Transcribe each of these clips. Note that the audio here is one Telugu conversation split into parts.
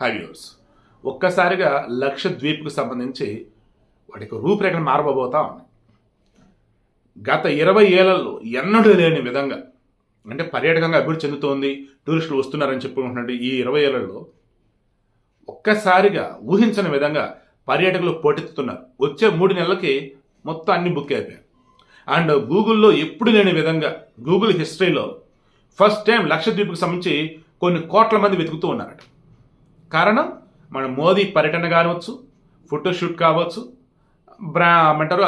హ్యావ్యూర్స్ ఒక్కసారిగా లక్షద్వీప్కు సంబంధించి వాటికి రూపురేఖలు మారబోతా ఉన్నాయి. గత ఇరవై ఏళ్ళలో ఎన్నడూ లేని విధంగా అంటే పర్యాటకంగా అభివృద్ధి చెందుతోంది టూరిస్టులు వస్తున్నారని చెప్పుకుంటున్నట్టు ఈ ఇరవై ఏళ్ళలో ఒక్కసారిగా ఊహించని విధంగా పర్యాటకులు పోటెత్తుతున్నారు. వచ్చే మూడు నెలలకి మొత్తం అన్ని బుక్ అయిపోయాయి. అండ్ గూగుల్లో ఎప్పుడు లేని విధంగా గూగుల్ హిస్టరీలో ఫస్ట్ టైం లక్షద్వీప్కి సంబంధించి కొన్ని కోట్ల మంది వెతుకుతూ ఉన్నారట. కారణం? మన మోదీ పర్యటన కావచ్చు ఫోటోషూట్ కావచ్చు బ్రా ఏమంటారు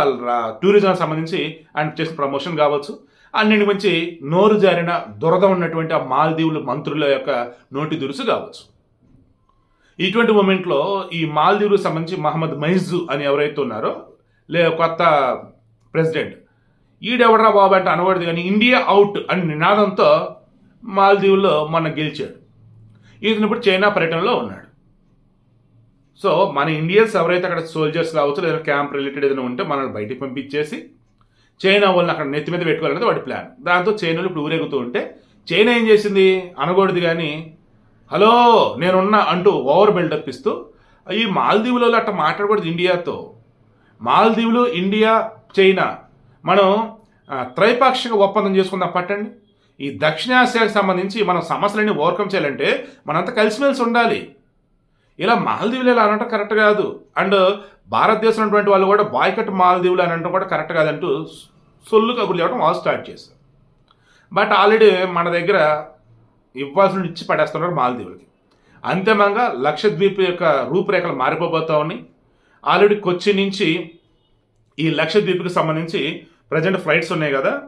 టూరిజం సంబంధించి ఆయన చేసిన ప్రమోషన్ కావచ్చు. అన్నింటి మంచి నోరు జారిన దురద ఉన్నటువంటి ఆ మాల్దీవుల మంత్రుల యొక్క నోటి దురుసు కావచ్చు. ఇటువంటి మూమెంట్లో ఈ మాల్దీవులకు సంబంధించి మహమ్మద్ మైజు అని ఎవరైతే ఉన్నారో లే కొత్త ప్రెసిడెంట్ ఈడెవడరా బాబు అంటే అనకూడదు కానీ ఇండియా అవుట్ అని నినాదంతో మాల్దీవుల్లో మొన్న గెలిచాడు. ఇతను ఇప్పుడు చైనా పర్యటనలో ఉన్నాడు. సో మన ఇండియన్స్ ఎవరైతే అక్కడ సోల్జర్స్ రావచ్చు లేదా క్యాంప్ రిలేటెడ్ ఏదైనా ఉంటే మనల్ని బయటికి పంపించేసి చైనా వాళ్ళని అక్కడ నెత్తి మీద పెట్టుకోవాలనేది వాడి ప్లాన్ దాంతో చైనాలు ఇప్పుడు ఊరేగుతూ ఉంటే చైనా ఏం చేసింది? అనకూడదు కానీ హలో నేనున్నా అంటూ ఓవర్ బిల్డప్ ఇస్తూ ఈ మాల్దీవులలో అట్ట మాట్లాడకూడదు ఇండియాతో. మాల్దీవులు ఇండియా చైనా. మనం త్రైపాక్షిక ఒప్పందం చేసుకుందాం పట్టండి. ఈ దక్షిణాసియాకి సంబంధించి మనం సమస్యలన్నీ ఓవర్కమ్ చేయాలంటే మనంతా కలిసిమెలిసి ఉండాలి. ఇలా మాల్దీవులు ఇలా అనటం కరెక్ట్ కాదు. అండ్ భారతదేశం ఉన్నటువంటి వాళ్ళు కూడా బాయ్కట్ మాల్దీవులు అని కూడా కరెక్ట్ కాదంటూ సొల్లు కబుర్లు ఇవ్వడం వాళ్ళు స్టార్ట్ చేశారు. బట్ ఆల్రెడీ మన దగ్గర ఇవ్వాల్సిన ఇచ్చి పడేస్తున్నారు మాల్దీవులకి. అంతిమంగా లక్షద్వీప్ యొక్క రూపురేఖలు మారిపోబోతా ఉన్నాయి. ఆల్రెడీ కొచ్చి నుంచి ఈ లక్షద్వీప్కి సంబంధించి ప్రజెంట్ ఫ్లైట్స్ ఉన్నాయి కదా.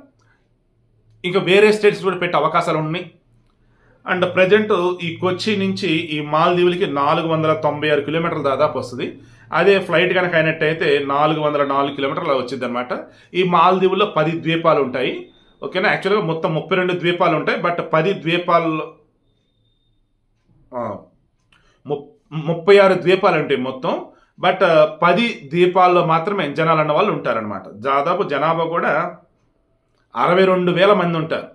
ఇంకా వేరే స్టేట్స్ కూడా పెట్టే అవకాశాలు ఉన్నాయి. అండ్ ప్రజెంట్ ఈ కొచ్చి నుంచి ఈ మాల్దీవులకి నాలుగు వందల తొంభై ఆరు కిలోమీటర్ల దాదాపు వస్తుంది. అదే ఫ్లైట్ కనుక అయినట్టయితే నాలుగు వందల నాలుగు కిలోమీటర్లు వచ్చింది అనమాట ఈ మాల్దీవుల్లో పది ద్వీపాలు ఉంటాయి. ఓకేనా? యాక్చువల్గా మొత్తం ముప్పై రెండు ద్వీపాలు ఉంటాయి. బట్ పది ద్వీపాల్లో ముప్- ముప్పై ఆరు ద్వీపాలు ఉంటాయి మొత్తం. బట్ పది ద్వీపాల్లో మాత్రమే జనాలు అన్న వాళ్ళు ఉంటారనమాట దాదాపు జనాభా కూడా అరవై రెండు వేల మంది ఉంటారు.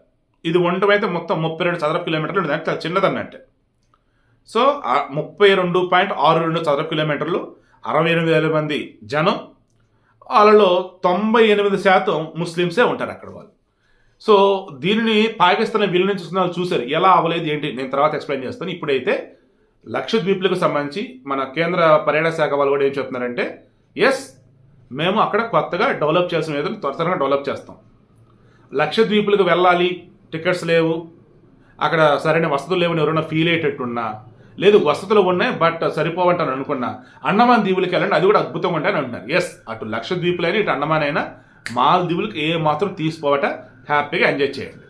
ఇది ఉండటం అయితే మొత్తం ముప్పై రెండు చదరపు కిలోమీటర్లు ఉంటుంది అంటే చాలా సో ముప్పై రెండు పాయింట్ ఆరు రెండు చదరపు కిలోమీటర్లు అరవై ఎనిమిది వేల మంది జనం. వాళ్ళలో తొంభై ఎనిమిది శాతం ముస్లిమ్సే ఉంటారు అక్కడ వాళ్ళు. సో దీనిని పాకిస్తాన్ విలీనం చూసిన వాళ్ళు చూశారు. ఎలా అవ్వలేదు ఏంటి? నేను తర్వాత ఎక్స్ప్లెయిన్ చేస్తాను. ఇప్పుడైతే లక్షద్వీప్లకు సంబంధించి మన కేంద్ర పర్యాటక శాఖ వాళ్ళు కూడా ఏం చెప్తున్నారంటే ఎస్ మేము అక్కడ కొత్తగా డెవలప్ చేసిన ఏదో త్వర త్వరగా డెవలప్ చేస్తాం. లక్షద్వీపులకు వెళ్ళాలి టికెట్స్ లేవు అక్కడ సరైన వసతులు లేవని ఎవరైనా ఫీల్ అయ్యేటట్టున్నా. లేదు వసతులు ఉన్నాయి బట్ సరిపోవంటాను అనుకున్నా. అండమాన్ దీవులకి వెళ్ళండి అది కూడా అద్భుతంగా ఉంటాయని అంటున్నారు. ఎస్ అటు లక్షద్వీపులైనా ఇటు అండమాన్ అయినా మాల్ దీవులకు ఏ మాత్రం తీసుకోవట హ్యాపీగా ఎంజాయ్ చేయండి.